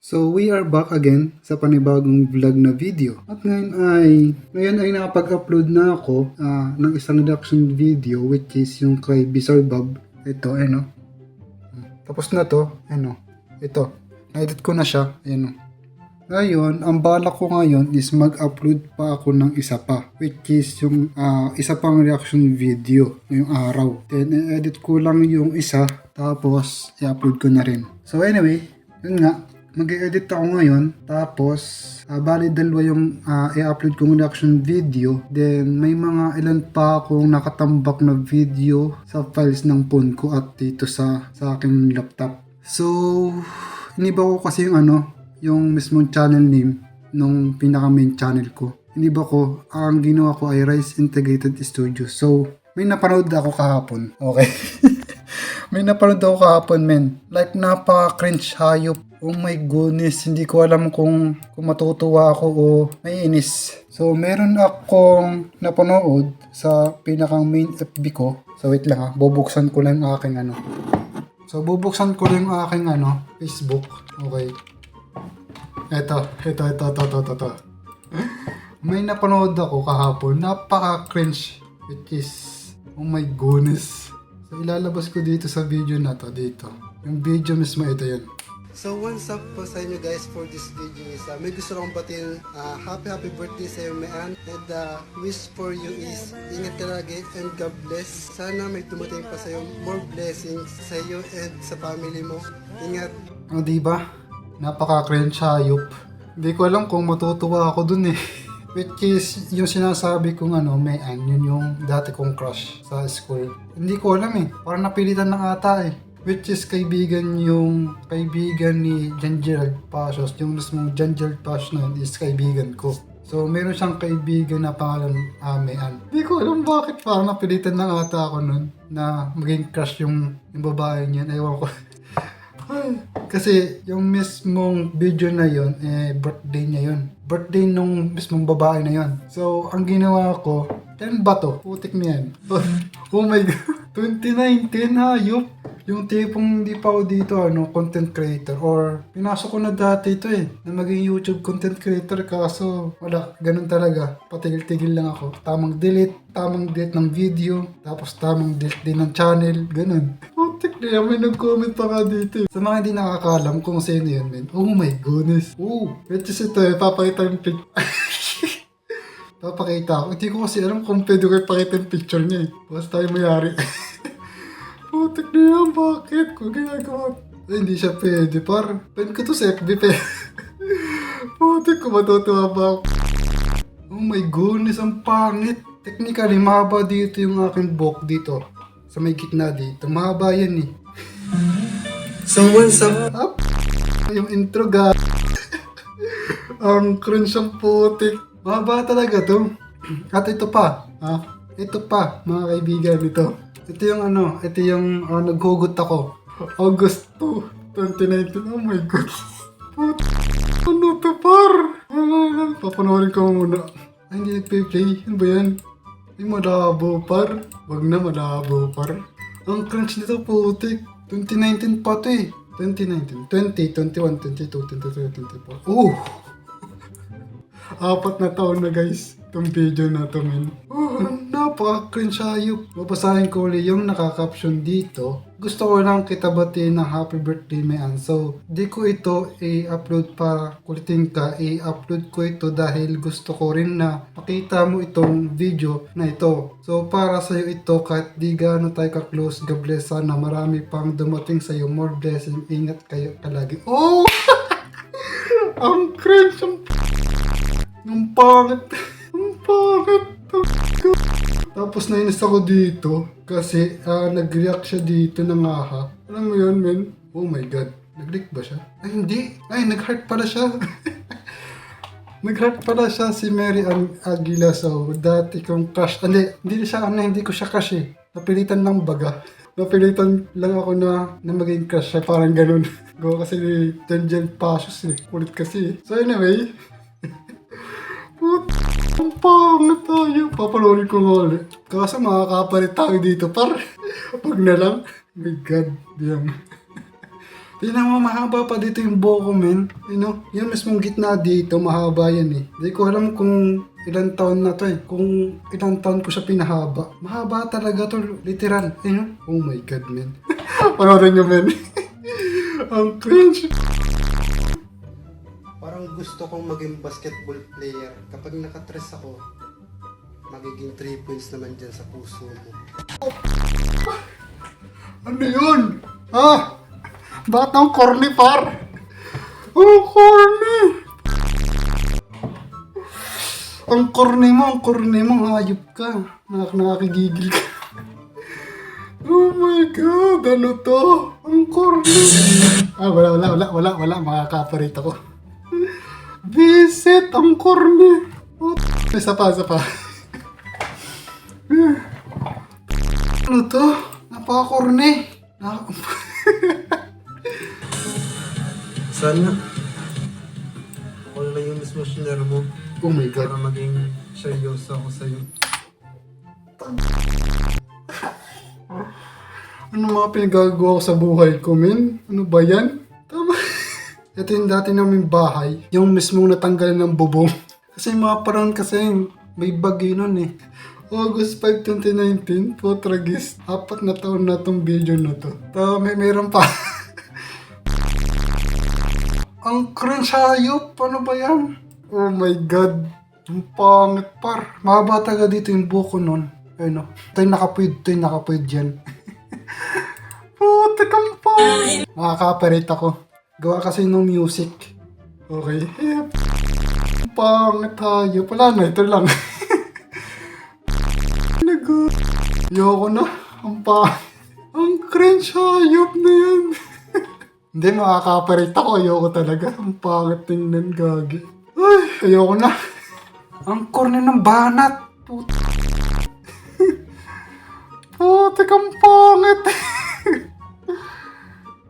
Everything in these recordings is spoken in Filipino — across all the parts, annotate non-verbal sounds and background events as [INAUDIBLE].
So we are back again sa panibagong vlog na video. At ngayon ay ngayon ay nakapag-upload na ako ah, ng isang reaction video which is yung kay Bizarre Bob. Ito, ano. Tapos na to, ano. Ito. Na-edit ko na siya, ano. Ngayon, ang balak ko ngayon is mag-upload pa ako ng isa pa which is yung ah, isa pang reaction video ngayong araw. Then, i-edit ko lang yung isa tapos i-upload ko na rin. So anyway, yun nga, mag-edit ako ngayon tapos ah, bali dalawa yung ah, i-upload kong reaction video then may mga ilan pa akong nakatambak na video sa files ng phone ko at dito sa sa aking laptop. So, iniba ko kasi yung ano, yung mismong channel name nung pinaka main channel ko. Hindi ba ko, ang ginawa ko ay Rise Integrated Studio. So, may napanood ako kahapon. Okay. [LAUGHS] may napanood ako kahapon, men. Like, napaka-cringe hayop. Oh my goodness, hindi ko alam kung, kung matutuwa ako o may inis. So, meron akong napanood sa pinakang main FB ko. So, wait lang ha. Bubuksan ko lang ang aking ano. So, bubuksan ko lang aking ano, Facebook. Okay. Eto, eto, eto, eto, eto, eto, eto. May napanood ako kahapon. Napaka-cringe. Which is, oh my goodness. So, ilalabas ko dito sa video na to, dito. Yung video mismo, ito yun. So, what's up po sa inyo guys for this video is uh, may gusto akong batin uh, happy happy birthday sa iyo Mayan. And uh, wish for you is ingat ka lagi and God bless. Sana may dumating pa sa iyo more blessings sa iyo and sa family mo. Ingat. O diba napaka-cringe hayop hindi ko alam kung matutuwa ako dun eh [LAUGHS] which is yung sinasabi kong ano Mayan yun yung dati kong crush sa school. Hindi ko alam eh. Parang napilitan ng ata eh. Which is kaibigan yung kaibigan ni Jan Gerald Pasos yung mismong Jan Gerald Pasos na is kaibigan ko. So meron siyang kaibigan na pangalan Amean hindi ko alam bakit parang napilitan ng ata ako nun na maging crush yung, yung babae niyan ewan ko [LAUGHS] kasi yung mismong video na yon eh birthday niya yon birthday nung mismong babae na yon so ang ginawa ko 10 ba to? Putik na yan. [LAUGHS] oh my god. [LAUGHS] 2019 hayop. Yung tipong hindi pa ako dito ano, content creator or pinasok ko na dati ito eh na maging YouTube content creator kaso wala, ganun talaga. Patigil-tigil lang ako. Tamang delete, tamang delete ng video, tapos tamang delete din ng channel, ganun. Putik na yan, may nag-comment pa nga dito eh. Sa mga hindi nakakalam kung sino yun, men. Oh my goodness. Oh, which is ito eh, papakita yung pic. [LAUGHS] Papakita ako. Hindi ko kasi alam kung pwede ko ipakita yung picture niya eh. Basta tayo mayari. [LAUGHS] Putik na yan, bakit? Kung ginagawa. Ay, hindi siya pwede, par. Pwede ko to sa FB, pe. [LAUGHS] Putik ko, matutuwa ba ako? Oh my goodness, ang pangit. Technically, mahaba dito yung aking book dito. Sa may gitna dito. Mahaba yan eh. So, what's up? Up? Yung intro, ga. [LAUGHS] ang cringe ang putik. Mahaba talaga to. At ito pa. Ha? Ito pa, mga kaibigan, ito. Ito yung ano, ito yung ah, naghugot ako. August 2, 2019. Oh my God. Put ano to, par? Ah, Papanoorin ko muna. Ay, hindi nagpe-play. Ano ba yan? Ay, malabo, par. Wag na, malabo, par. Ang crunch nito, putik. 2019 pa to eh. 2019, 20, 21, 22, 23, 24. Oh! Apat na taon na guys. Itong video na to, men. Oh, napaka-cringe ayop. Babasahin ko ulit yung nakaka-caption dito. Gusto ko lang kita batiin ng happy birthday, Mayan. So, di ko ito i-upload para kulitin ka. I-upload ko ito dahil gusto ko rin na makita mo itong video na ito. So, para sa'yo ito, kahit di gaano tayo ka-close, God bless sana. Marami pang dumating sa'yo. More blessing. Ingat kayo palagi. Oh! [LAUGHS] ang cringe! Ang ang pangit. Ang pangit. Tapos nainis ako dito kasi ah, nag-react siya dito ng aha. Alam mo yun, men? Oh my God. Nag-leak ba siya? Ay, hindi. Ay, nag-heart pala siya. [LAUGHS] nag-heart pala siya si Mary Ann Aguila. So, dati kong crush. Hindi, hindi siya, ano, hindi ko siya crush eh. Napilitan lang baga. Napilitan lang ako na, na maging crush siya. Parang ganun. [LAUGHS] Go kasi ni Dangel Pasos eh. Kulit kasi eh. So anyway, [LAUGHS] Put, ang pangit tayo. Papalorin ko nga ulit. Kaso makakapalit tayo dito, par. Pag na lang. My God, diyan. Tingnan mo, mahaba pa dito yung buko, men. You know, yung mismong gitna dito, mahaba yan eh. Hindi ko alam kung ilang taon na to eh. Kung ilang taon ko siya pinahaba. Mahaba talaga to, literal. You know? Oh my God, men. [LAUGHS] Panoorin nyo, men. [LAUGHS] Ang cringe. Gusto kong maging basketball player. Kapag nakatress ako, magiging 3 points naman dyan sa puso mo. Ano yun? Ha? Bakit ang corny par? Ang corny! Ang corny mo, ang corny mo, hayop ka. Nak nakakigigil ka. Oh my God, ano to? Ang corny. Ah, wala, wala, wala, wala, wala, makakaparate ako. Visit, ang corny. Oh, [LAUGHS] isa pa, isa pa. [LAUGHS] ano to? Napaka-corny. Nak- [LAUGHS] Sana ako na lang yung mismo shinare mo oh my God. para maging seryoso ako sa'yo. Ano mga pinagagawa ko sa buhay ko, men? Ano ba yan? Ito yung dati namin bahay. Yung mismong natanggalan ng bubong. [LAUGHS] Kasi mga parang kasi may bagay nun eh. August 5, 2019, Potragis. Apat na taon na tong video na to. Ta may meron pa. [LAUGHS] Ang cringe hayop. Ano ba yan? Oh my God. Ang pangit par. Mahaba taga dito yung buko nun. Ayun o. Ito yung nakapwid. Ito yung nakapwid dyan. [LAUGHS] Puti kang pa. Nakaka-operate ako. Gawa kasi ng music. Okay. Eh, [LAUGHS] Pangit tayo. Wala na, ito lang. [LAUGHS] Nago. Ayoko na. Ang pa. Ang cringe hayop na yan. [LAUGHS] Hindi, makaka-operate ako. Ayoko talaga. Ang pangit tingnan, gagi. Ay, ayoko na. Ang corny ng banat. Puta. Puti kang pangit.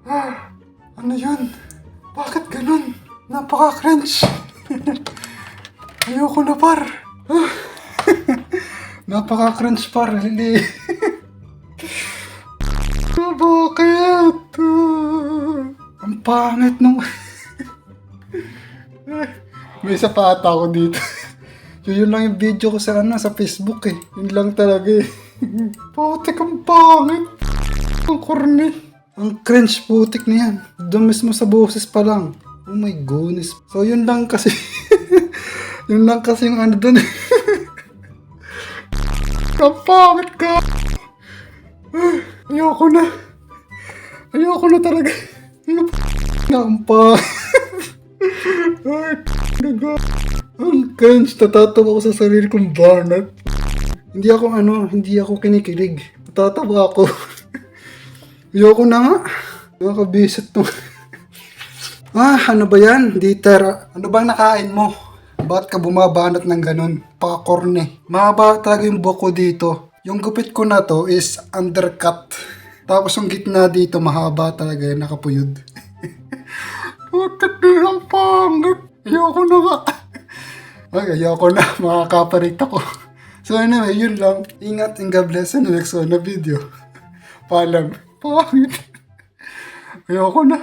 Ah, ano yun? Bakit ganun? Napaka-cringe. [LAUGHS] Ayoko na par. [LAUGHS] Napaka-cringe par, hindi. [LAUGHS] Ah, Bakit? Ah, Ang pangit nung... May isa pa ata ako dito. Yun, yun lang yung video ko sa ano, sa Facebook eh. Yun lang talaga eh. Putik ang pangit. Ang corny. Ang cringe putik na yan. Doon mismo sa boses pa lang. Oh my goodness. So yun lang kasi. [LAUGHS] yun lang kasi yung ano doon. Ang [LAUGHS] pangit ka. [SIGHS] Ayoko na. Ayoko na talaga. Pangit. [LAUGHS] Ay. Ang cringe. Natatawa ko sa sarili kong barnat. Hindi ako ano, hindi ako kinikilig. Natatawa ako. Ayoko na nga. Nakakabisit to. ah, ano ba yan? Dieter, ano bang nakain mo? Bakit ka bumabanat ng ganun? Pakakorne. Mahaba talaga yung buko dito. Yung gupit ko na to is undercut. Tapos yung gitna dito mahaba talaga yung nakapuyod. [LAUGHS] Putik na ang pangit. Ayoko na nga. Ay, ayoko na. [LAUGHS] Makakaparit ako. So anyway, yun lang. Ingat and God bless in next one na video. [LAUGHS] Paalam. Pangit. [LAUGHS] Ayoko na.